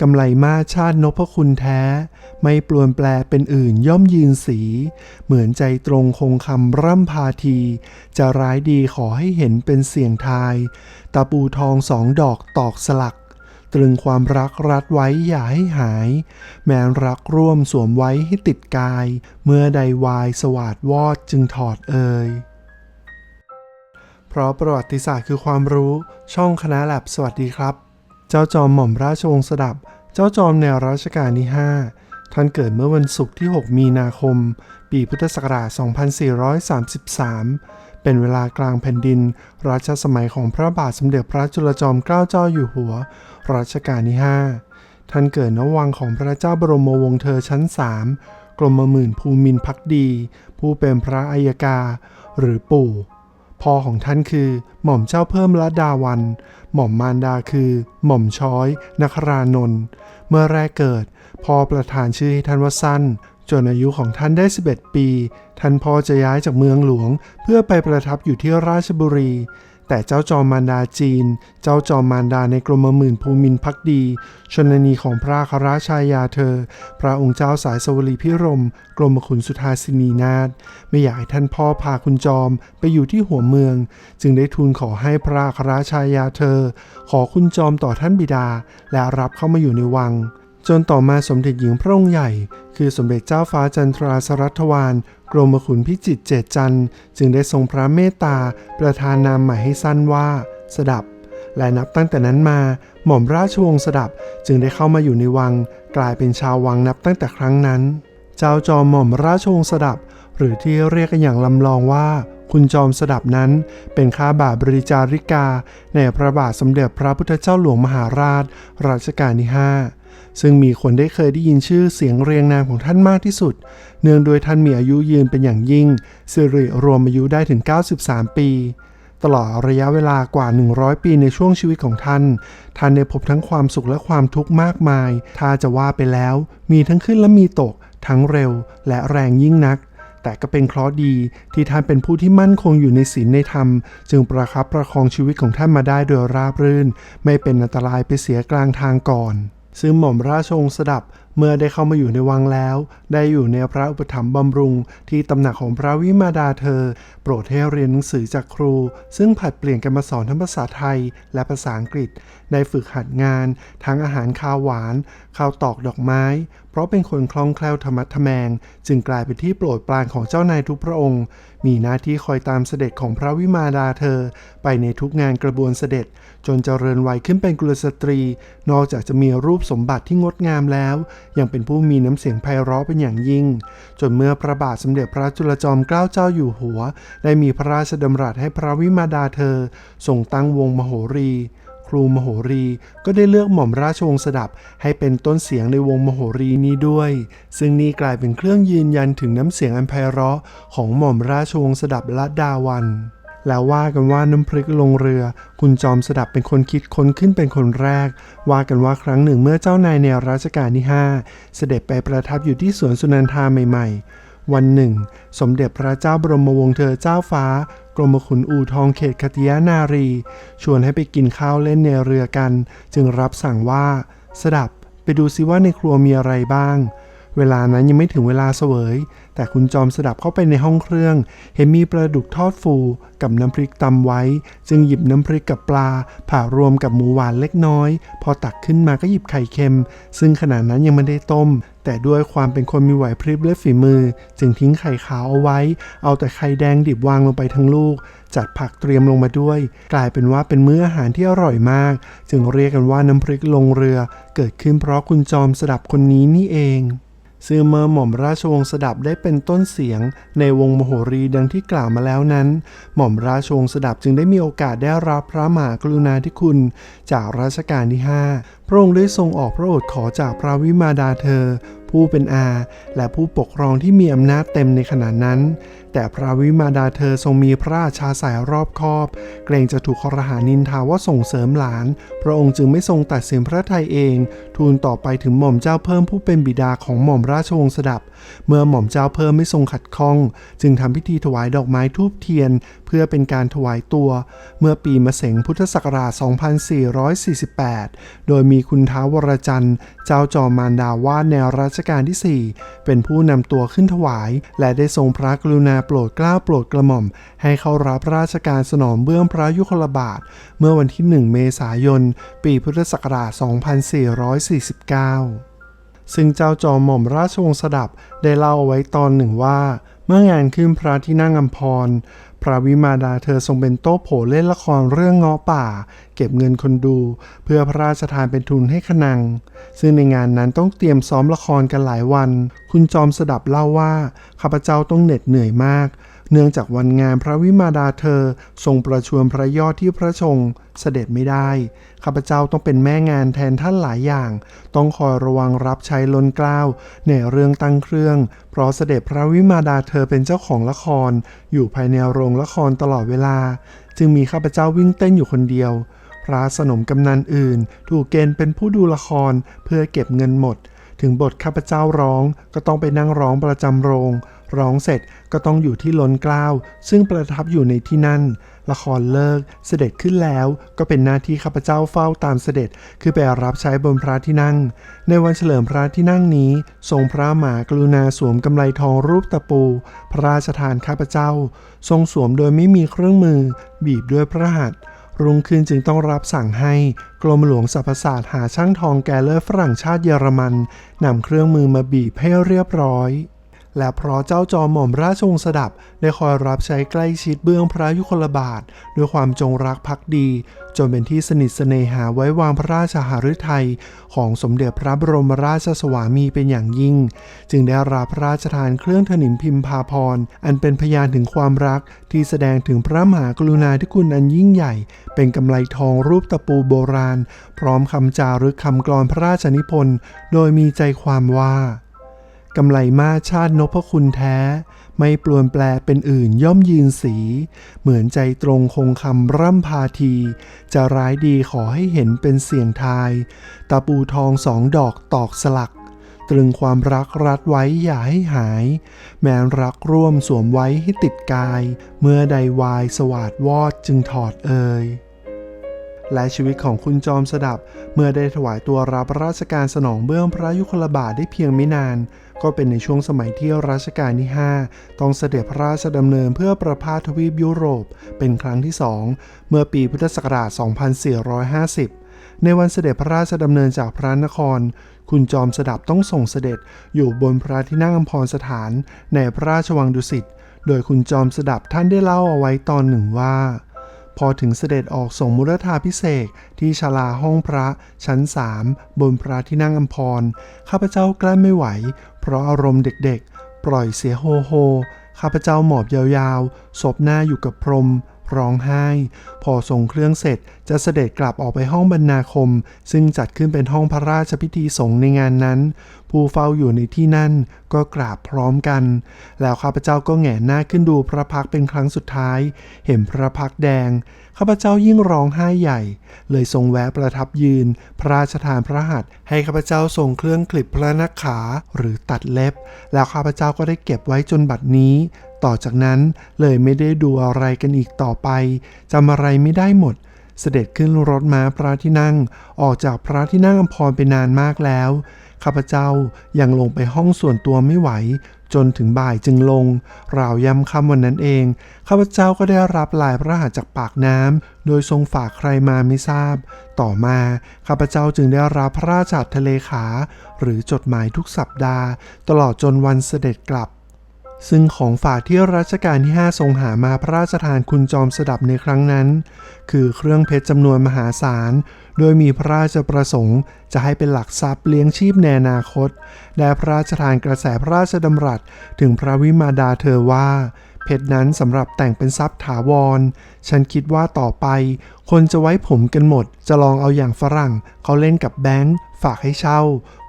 กำไลมาชาตินพคุณแท้ ไม่ปลวนแปลเป็นอื่นย่อมยืนสี เหมือนใจตรงคงคำร่ำพาที จะร้ายดีขอให้เห็นเป็นเสียงทายตะปูทองสองดอกตอกสลัก ตรึงความรักรัดไว้อย่าให้หาย แม้รักร่วมสวมไว้ให้ติดกาย เมื่อใดวายสวาดวอดจึงถอดเอ่ยเพราะประวัติศาสตร์คือความรู้ช่องคณะแลบสวัสดีครับ เจ้าจอมหม่อมราชวงศ์สดับ เจ้าจอมแนวรัชกาลที่ 5 ท่านเกิดเมื่อวันศุกร์ที่ 6 มีนาคม ปีพุทธศักราช 2433 เป็นเวลากลางแผ่นดินรัชสมัยของพระบาทสมเด็จพระจุลจอมเกล้าเจ้าอยู่หัว รัชกาลที่ 5 ท่านเกิดณวังของพระเจ้าบรมวงศ์เธอชั้น 3 กรมหมื่นภูมินพักดี ผู้เป็นพระอัยกา หรือปู่ พ่อของท่านคือ หม่อมเจ้าเพิ่มละดาวัน หม่อมมารดาคือ หม่อมช้อยนครานนท์เมื่อแรกเกิด พ่อประทานชื่อให้ท่านว่าสั้น จนอายุของท่านได้ 11 ปี ท่านพ่อจะย้ายจากเมืองหลวง เพื่อไปประทับอยู่ที่ราชบุรี แต่เจ้าจอมมารดาจีน เจ้าจอมมารดาในกรมหมื่นภูมินพักดี ชนนีของพระคราชายาเธอ พระองค์เจ้าสายสวลีพิรม กรมขุนสุธาสินีนาถไม่อยากให้ท่านพ่อพาคุณจอมไปอยู่ที่หัวเมือง จึงได้ทูลขอให้พระคราชายาเธอ ขอคุณจอมต่อท่านบิดา และรับเข้ามาอยู่ในวัง จนต่อมาสมเด็จหญิงพระองค์ใหญ่ คือสมเด็จเจ้าฟ้าจันทราสรัตวาน กรมขุนพิจิตรเจตจันทร์จึงได้ทรงพระเมตตา ประทานนามใหม่ให้สั้นว่า สดับ และนับตั้งแต่นั้นมา หม่อมราชวงศ์สดับจึงได้เข้ามาอยู่ในวัง กลายเป็นชาววังนับตั้งแต่ครั้งนั้น เจ้าจอมหม่อมราชวงศ์สดับ หรือที่เรียกกันอย่างลำลองว่าคุณจอมสดับนั้นเป็นข้าบาทบริจาริกา ในพระบาทสมเด็จพระพุทธเจ้าหลวงมหาราช รัชกาลที่ 5 ซึ่งมีคนได้เคยได้ยินชื่อเสียงเรียงนามของท่านมากที่สุด เนื่องโดยท่านมีอายุยืนเป็นอย่างยิ่งสิริรวมอายุได้ถึง 93 ปี ตลอดระยะเวลากว่า 100 ปีในช่วงชีวิตของท่าน ท่านได้พบทั้งความสุขและความทุกข์มากมาย ถ้าจะว่าไปแล้ว มีทั้งขึ้นและมีตก ทั้งเร็วและแรงยิ่งนักแต่ก็เป็นเคราะห์ดีที่ท่านเป็นผู้ที่มั่นคงอยู่ในศีลในธรรม จึงประคับประคองชีวิตของท่านมาได้โดยราบรื่น ไม่เป็นอันตรายไปเสียกลางทางก่อน ซึ่งหม่อมราชวงศ์สดับเมื่อได้เข้ามาอยู่ในวังแล้ว ได้อยู่ในพระอุปถัมภ์บำรุง ที่ตำหนักของพระวิมาดาเธอ โปรดให้เรียนหนังสือจากครู ซึ่งผัดเปลี่ยนกันมาสอนทั้งภาษาไทยและภาษาอังกฤษ ได้ฝึกหัดงาน ทั้งอาหารคาวหวาน ข้าวตอกดอกไม้ เพราะเป็นคนคล่องแคล่วธรรมะทแมง จึงกลายเป็นที่โปรดปรานของเจ้านายทุกพระองค์ มีหน้าที่คอยตามเสด็จของพระวิมาดาเธอ ไปในทุกงานกระบวนเสด็จ จนเจริญวัยขึ้นเป็นกุลสตรี นอกจากจะมีรูปสมบัติที่งดงามแล้วยังเป็นผู้มีน้ำเสียงไพเราะเป็นอย่างยิ่ง จนเมื่อพระบาทสมเด็จพระจุลจอมเกล้าเจ้าอยู่หัว ได้มีพระราชดำรัสให้พระวิมาดาเธอทรงตั้งวงมโหรี ครูมโหรีก็ได้เลือกหม่อมราชวงศ์สดับให้เป็นต้นเสียงในวงมโหรีนี้ด้วย ซึ่งนี่กลายเป็นเครื่องยืนยันถึงน้ำเสียงอันไพเราะของหม่อมราชวงศ์สดับละดาวัน แล้วว่ากันว่าน้ำพริกลงเรือ คุณจอมสดับเป็นคนคิดค้นขึ้นเป็นคนแรก ว่ากันว่าครั้งหนึ่งเมื่อเจ้านายในรัชกาลที่ 5 เสด็จไปประทับอยู่ที่สวนสุนันทาใหม่ๆ วันหนึ่ง สมเด็จพระเจ้าบรมวงศ์เธอเจ้าฟ้า กรมขุนอู่ทองเขตคติยานารี ชวนให้ไปกินข้าวเล่นในเรือกัน จึงรับสั่งว่า สดับไปดูซิว่าในครัวมีอะไรบ้าง เวลานั้นยังไม่ถึงเวลาเสวย แต่คุณจอมสดับเข้าไปในห้องเครื่อง เห็นมีปลาดุกทอดฟู กับน้ำพริกตำไว้ จึงหยิบน้ำพริกกับปลา ผ่ารวมกับหมูหวานเล็กน้อย พอตักขึ้นมาก็หยิบไข่เค็ม ซึ่งขณะนั้นยังไม่ได้ต้ม แต่ด้วยความเป็นคนมีไหวพริบและฝีมือ จึงทิ้งไข่ขาวเอาไว้ เอาแต่ไข่แดงดิบวางลงไปทั้งลูก จัดผักเตรียมลงมาด้วย กลายเป็นว่าเป็นมื้ออาหารที่อร่อยมาก จึงเรียกกันว่าน้ำพริกลงเรือ เกิดขึ้นเพราะคุณจอมสดับคนนี้นี่เอง ซึ่งเมื่อหม่อมราชวงศ์สดับได้เป็นต้นเสียง ในวงมโหรีดังที่กล่าวมาแล้วนั้น หม่อมราชวงศ์สดับจึงได้มีโอกาสได้รับพระมหากรุณาธิคุณ จากรัชกาลที่ 5 พระองค์ได้ทรงออกพระโอษฐ์ขอจากพระวิมาดาเธอ ผู้เป็นอา และผู้ปกครองที่มีอำนาจเต็มในขณะนั้น แต่พระวิมาดาเธอทรงมีพระราชาสายรอบคอบ เกรงจะถูกคอรหานินทาว่าส่งเสริมหลาน พระองค์จึงไม่ทรงตัดสินพระทัยเอง ทูลต่อไปถึงหม่อมเจ้าเพิ่มผู้เป็นบิดาของหม่อมราชวงศ์สดับ เมื่อหม่อมเจ้าเพิ่มไม่ทรงขัดข้อง จึงทำพิธีถวายดอกไม้ทูบเทียน เพื่อเป็นการถวายตัว เมื่อปีมะเสงพุทธศักราช 2448 โดยมีคุณท้าวรจันทร์ เจ้าจอมมารดาวาดแนวรัชกาลที่ 4 เป็นผู้นำตัวขึ้นถวาย และได้ทรงพระกรุณาโปรดเกล้าโปรดกระหม่อม ให้เข้ารับราชการสนองเบื้องพระยุคลบาท เมื่อวันที่ 1 เมษายน ปีพุทธศักราช 2449 ซึ่งเจ้าจอมหม่อมราชวงศ์สดับได้เล่าเอาไว้ตอนหนึ่งว่า เมื่องานขึ้นพระที่นั่งอัมพร พระวิมาดาเธอทรงเป็นโต๊ะโผเล่นละครเรื่องเงาะป่า เก็บเงินคนดู เพื่อพระราชทานเป็นทุนให้ขนัง ซึ่งในงานนั้นต้องเตรียมซ้อมละครกันหลายวัน คุณจอมสดับเล่าว่าข้าพเจ้าต้องเหน็ดเหนื่อยมาก เนื่องจากวันงานพระวิมาดาเธอทรงประชวรพระยอดที่พระชงเสด็จไม่ได้ ข้าพเจ้าต้องเป็นแม่งานแทนท่านหลายอย่าง ต้องคอยระวังรับใช้ล้นกล้าวในเรื่องตั้งเครื่อง เพราะเสด็จพระวิมาดาเธอเป็นเจ้าของละคร อยู่ภายในโรงละครตลอดเวลา จึงมีข้าพเจ้าวิ่งเต้นอยู่คนเดียวพระสนมกำนันอื่น ถูกเกณฑ์เป็นผู้ดูละครเพื่อเก็บเงินหมด ถึงบทข้าพเจ้าร้องก็ต้องไปนั่งร้องประจำโรง ร้องเสร็จก็ต้องอยู่ที่ล้นกล้าว ซึ่งประทับอยู่ในที่นั่น ละครเลิกเสด็จขึ้นแล้ว ก็เป็นหน้าที่ข้าพเจ้าเฝ้าตามเสด็จ คือไปรับใช้บนพระที่นั่ง ในวันเฉลิมพระที่นั่งนี้ ทรงพระหมากรุณาสวมกำไลทองรูปตะปู พระราชทานข้าพเจ้า ทรงสวมโดยไม่มีเครื่องมือ บีบด้วยพระหัตถ์รุ่งขึ้นจึงต้องรับสั่งให้กรมหลวงสรรพศาสตร์หาช่างทองแกเลอร์ฝรั่งชาติเยอรมันนำเครื่องมือมาบีบให้เรียบร้อย และเพราะเจ้าจอมหม่อมราชวงศ์สดับได้คอยรับใช้ใกล้ชิดเบื้องพระยุคลบาท ด้วยความจงรักภักดี จนเป็นที่สนิทสเนหาไว้วางพระราชหฤทัยของสมเด็จพระบรมราชสวามีเป็นอย่างยิ่ง จึงได้รับพระราชทานเครื่องถนิมพิมพาพรอันเป็นพยานถึงความรักที่แสดงถึงพระมหากรุณาธิคุณอันยิ่งใหญ่ เป็นกำไลทองรูปตะปูโบราณ พร้อมคำจารึกคำกลอนพระราชนิพนธ์โดยมีใจความว่า กำไลมาชาตินพคุณแท้ ไม่ปลวนแปลเป็นอื่นย่อมยืนสี เหมือนใจตรงคงคำร่ำพาที จะร้ายดีขอให้เห็นเป็นเสียงทาย ตะปูทองสองดอกตอกสลัก ตรึงความรักรัดไว้อย่าให้หาย แม้รักร่วมสวมไว้ให้ติดกาย เมื่อใดวายสวาดวอดจึงถอดเอ่ย และชีวิตของคุณจอมสดับ เมื่อได้ถวายตัวรับราชการสนองเบื้องพระยุคลบาทได้เพียงไม่นาน ก็เป็นในช่วงสมัยที่รัชกาลที่ 5 ต้องเสด็จพระราชดำเนินเพื่อประพาสทวีปยุโรป เป็นครั้งที่สองเมื่อปีพุทธศักราช 2450ในวันเสด็จพระราชดำเนินจากพระนคร คุณจอมสดับต้องส่งเสด็จอยู่บนพระที่นั่งอมพรสถานในพระราชวังดุสิต โดยคุณจอมสดับท่านได้เล่าเอาไว้ตอนหนึ่งว่า พอถึงเสด็จออกส่งมุรธาพิเศษที่ชาลาห้องพระชั้นสามบนพระที่นั่งอัมพร ข้าพเจ้ากลั้นไม่ไหว เพราะอารมณ์เด็กๆ ปล่อยเสียโฮโฮ ข้าพเจ้าหมอบยาวๆศพหน้าอยู่กับพรม ร้องไห้ พอส่งเครื่องเสร็จจะเสด็จกลับออกไปห้องบรรณาคม ซึ่งจัดขึ้นเป็นห้องพระราชพิธีสงฆ์ในงานนั้น ผู้เฝ้าอยู่ในที่นั่นก็กราบพร้อมกัน แล้วข้าพเจ้าก็แหงหน้าขึ้นดูพระพักเป็นครั้งสุดท้าย เห็นพระพักแดงข้าพเจ้ายิ่งร้องไห้ใหญ่ เลยทรงแวะประทับยืน พระราชทานพระหัตถ์ให้ข้าพเจ้าทรงเครื่องคลิปพระนักขาหรือตัดเล็บ แล้วข้าพเจ้าก็ได้เก็บไว้จนบัดนี้ ต่อจากนั้นเลยไม่ได้ดูอะไรกันอีกต่อไปจำอะไรไม่ได้หมด เสด็จขึ้นรถม้าพระที่นั่ง ออกจากพระที่นั่งอัมพรไปนานมากแล้วข้าพเจ้ายังลงไปห้องส่วนตัวไม่ไหว จนถึงบ่ายจึงลง ราวยำคำวันนั้นเองข้าพเจ้าก็ได้รับลายพระหัตถ์จากปากน้ำโดยทรงฝากใครมาไม่ทราบ ต่อมาข้าพเจ้าจึงได้รับพระราชทะเลขา หรือจดหมายทุกสัปดาห์ ตลอดจนวันเสด็จกลับ ซึ่งของฝากที่รัชกาลที่ 5 ทรงหามาพระราชทานคุณจอมสดับในครั้งนั้น คือเครื่องเพชรจำนวนมหาศาล โดยมีพระราชประสงค์ จะให้เป็นหลักทรัพย์เลี้ยงชีพในอนาคต และพระราชทานกระแสพระราชดำรัส ถึงพระวิมาดาเธอว่า เพชรนั้นสำหรับแต่งเป็นทรัพย์ถาวร ฉันคิดว่าต่อไป คนจะไว้ผมกันหมด จะลองเอาอย่างฝรั่ง เขาเล่นกับแบงค์ฝากให้เช่า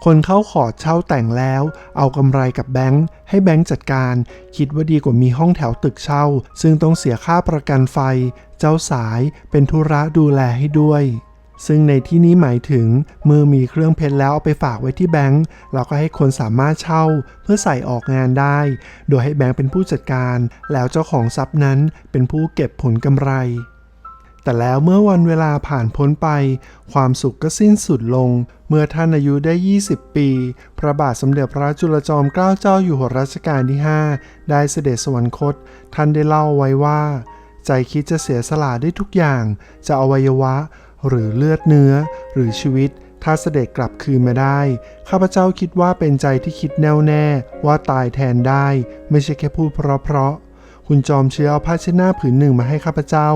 คนเขาขอเช่าแต่งแล้ว เอากำไรกับแบงค์ให้แบงค์จัดการ คิดว่าดีกว่ามีห้องแถวตึกเช่า ซึ่งต้องเสียค่าประกันไฟ เจ้าสายเป็นธุระดูแลให้ด้วย ซึ่งในที่นี้หมายถึงเมื่อมีเครื่องเพชรแล้วเอาไปฝากไว้ที่แบงก์เราก็ให้คนสามารถเช่าเพื่อใส่ออกงานได้ โดยให้แบงก์เป็นผู้จัดการ แล้วเจ้าของทรัพย์นั้นเป็นผู้เก็บผลกำไร แต่แล้วเมื่อวันเวลาผ่านพ้นไป ความสุขก็สิ้นสุดลง เมื่อท่านอายุได้ 20 ปี พระบาทสมเด็จพระจุลจอมเกล้าเจ้าอยู่หัวรัชกาลที่ 5 ได้เสด็จสวรรคต ท่านได้เล่าไว้ว่า ใจคิดจะเสียสละได้ทุกอย่างจะอวัยวะ หรือเลือดเนื้อ หรือชีวิต ถ้าเสด็จกลับคืนมาได้ ข้าพเจ้าคิดว่าเป็นใจที่คิดแน่วแน่ว่าตายแทนได้ ไม่ใช่แค่พูดเพราะๆคุณจอมเชื้อเอาผ้าเช็ดหน้าผืนหนึ่งมาให้ข้าพเจ้า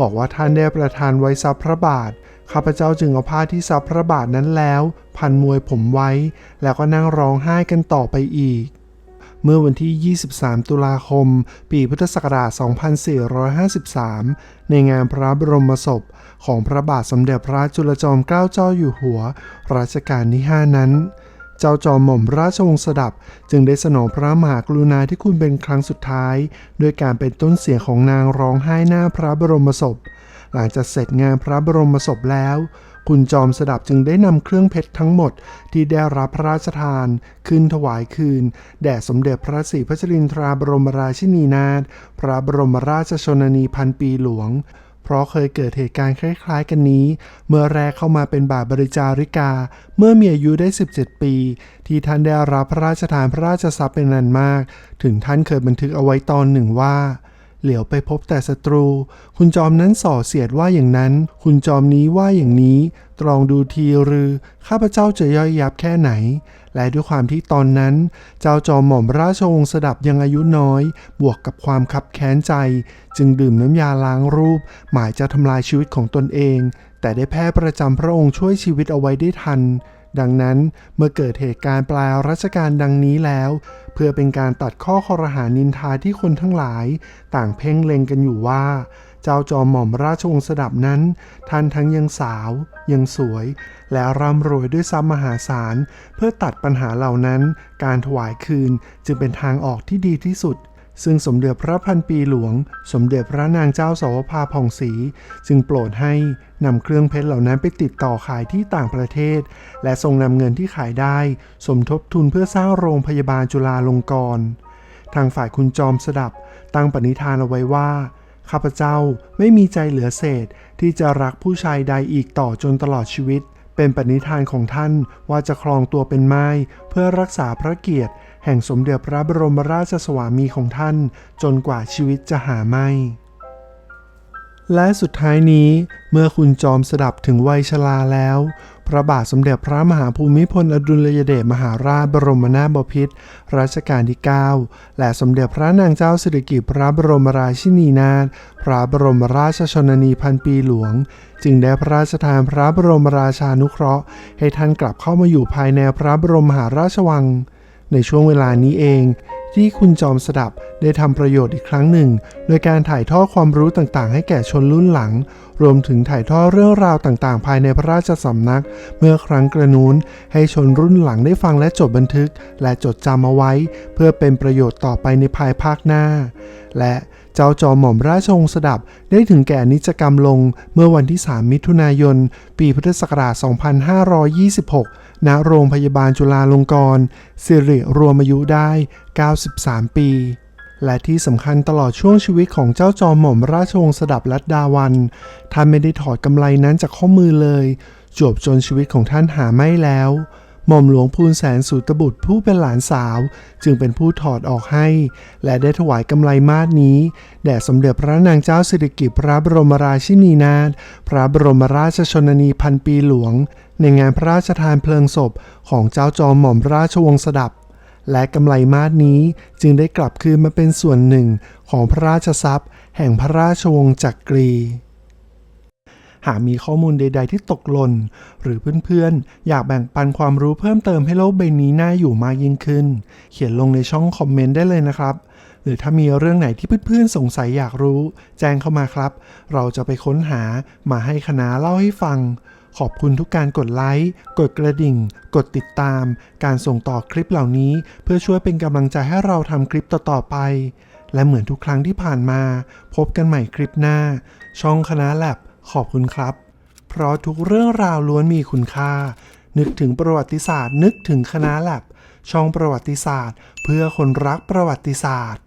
บอกว่าท่านได้ประทานไว้ซับพระบาทข้าพเจ้าจึงเอาผ้าที่ซับพระบาทนั้นแล้ว พันมวยผมไว้ แล้วก็นั่งร้องไห้กันต่อไปอีก เมื่อวันที่ 23 ตุลาคม ปีพุทธศักราช 2453 ในงานพระบรมศพ ของพระบาทสมเด็จพระจุลจอมเกล้าเจ้าอยู่หัว รัชกาลที่ 5 นั้น เจ้าจอมหม่อมราชวงศ์สดับ จึงได้สนองพระมหากรุณาธิคุณเป็นครั้งสุดท้ายด้วยการเป็นต้นเสียงของนางร้องไห้หน้าพระบรมศพ หลังจากเสร็จงานพระบรมศพแล้ว คุณจอมสดับจึงได้นำเครื่องเพชรทั้งหมดที่ได้รับพระราชทาน ขึ้นถวายคืน แด่สมเด็จพระศรีพัชรินทราบรมราชินีนาถพระบรมราชชนนีพันปีหลวง เพราะเคยเกิดเหตุการณ์คล้ายๆ กันนี้ เมื่อแรกเข้ามาเป็นบาทบริจาริกา เมื่อมีอายุได้ 17 ปี ที่ท่านได้รับพระราชทานพระราชทรัพย์เป็นนันมาก ถึงท่านเคยบันทึกเอาไว้ตอนหนึ่งว่า เหลียวไปพบแต่ศัตรู คุณจอมนั้นส่อเสียดว่าอย่างนั้น คุณจอมนี้ว่าอย่างนี้ ตรองดูทีหรือ ข้าพเจ้าจะย่อยยับแค่ไหน และด้วยความที่ตอนนั้น เจ้าจอมหม่อมราชวงศ์สดับยังอายุน้อย บวกกับความคับแค้นใจ จึงดื่มน้ำยาล้างรูป หมายจะทำลายชีวิตของตนเอง แต่ได้แพทย์ประจำพระองค์ช่วยชีวิตเอาไว้ได้ทัน ดังนั้นเมื่อเกิดเหตุการณ์ปลายรัชกาลดังนี้แล้ว เพื่อเป็นการตัดข้อคอรหานินทาที่คนทั้งหลาย ต่างเพ่งเล็งกันอยู่ว่า เจ้าจอมหม่อมราชวงศ์สดับนั้น ท่านทั้งยังสาว ยังสวย และร่ำรวยด้วยทรัพย์มหาศาล เพื่อตัดปัญหาเหล่านั้น การถวายคืนจึงเป็นทางออกที่ดีที่สุด ซึ่งสมเด็จพระพันปีหลวง สมเด็จพระนางเจ้าสวภาผ่องศรีจึงโปรดให้นำเครื่องเพชรเหล่านั้นไปติดต่อขายที่ต่างประเทศ และทรงนำเงินที่ขายได้ สมทบทุนเพื่อสร้างโรงพยาบาลจุฬาลงกรณ์ทางฝ่ายคุณจอมสดับตั้งปณิธานเอาไว้ว่า ข้าพเจ้าไม่มีใจเหลือเศษที่จะรักผู้ชายใดอีกต่อจนตลอดชีวิต เป็นปณิธานของท่านว่าจะครองตัวเป็นไม้เพื่อรักษาพระเกียรติ แห่งสมเด็จพระบรมราชสวามีของท่านจนกว่าชีวิตจะหาไม่ และสุดท้ายนี้เมื่อคุณจอมสดับถึงวัยชราแล้ว พระบาทสมเด็จพระมหาภูมิพลอดุลยเดชมหาราชบรมนาถบพิตรรัชกาลที่ 9 และสมเด็จพระนางเจ้าสิริกิติ์พระบรมราชินีนาถพระบรมราชชนนีพันปีหลวง จึงได้พระราชทานพระบรมราชานุเคราะห์ ให้ท่านกลับเข้ามาอยู่ภายในพระบรมมหาราชวัง ในช่วงเวลานี้เอง ที่คุณจอมสดับได้ทำประโยชน์อีกครั้งหนึ่ง โดยการถ่ายทอดความรู้ต่างๆ ให้แก่ชนรุ่นหลัง รวมถึงถ่ายทอดเรื่องราวต่างๆ ภายในพระราชสำนัก เมื่อครั้งกระนู้นให้ชนรุ่นหลังได้ฟังและจดบันทึก และจดจำเอาไว้ เพื่อเป็นประโยชน์ต่อไปในภายภาคหน้า และเจ้าจอมหม่อมราชวงศ์สดับได้ถึงแก่นิจกรรมลงเมื่อวันที่ 3 มิถุนายน ปีพุทธศักราช 2526 ณโรงพยาบาลจุฬาลงกรณ์สิริรวมอายุได้ 93 ปี และที่สำคัญตลอดช่วงชีวิตของเจ้าจอมหม่อมราชวงศ์สดับรัดดาวันท่านไม่ได้ถอดกำไลนั้นจากข้อมือเลย จวบจนชีวิตของท่านหาไม่แล้ว หม่อมหลวงพูนแสนสุตบุตรผู้เป็นหลานสาว จึงเป็นผู้ถอดออกให้ และได้ถวายกำไลมาดนี้ แด่สมเด็จพระนางเจ้าสิริกิติ์พระบรมราชินีนาถพระบรมราชชนนีพันปีหลวง ในงานพระราชทานเพลิงศพของเจ้าจอมหม่อมราชวงศ์สดับ และกำไลมาดนี้จึงได้กลับคืนมาเป็นส่วนหนึ่งของพระราชทรัพย์ แห่งพระราชวงศ์จักรี หากมีข้อมูลใด ๆ ที่ตกหล่น หรือเพื่อนๆ อยากแบ่งปันความรู้เพิ่มเติมให้โลกใบนี้น่าอยู่มากยิ่งขึ้น เขียนลงในช่องคอมเมนต์ได้เลยนะครับ หรือถ้ามีเรื่องไหนที่เพื่อนๆ สงสัยอยากรู้ แจ้งเข้ามาครับ เราจะไปค้นหามาให้คณะเล่าให้ฟัง ขอบคุณทุกการกดไลค์ กดกระดิ่ง กดติดตาม การส่งต่อคลิปเหล่านี้ เพื่อช่วยเป็นกำลังใจให้เราทำคลิปต่อๆไปและเหมือนทุกครั้งที่ผ่านมา พบกันใหม่คลิปหน้า ช่องคณะแลบ ขอบคุณครับ เพราะทุกเรื่องราวล้วนมีคุณค่า นึกถึงประวัติศาสตร์ นึกถึงคณะแลบช่องประวัติศาสตร์ เพื่อคนรักประวัติศาสตร์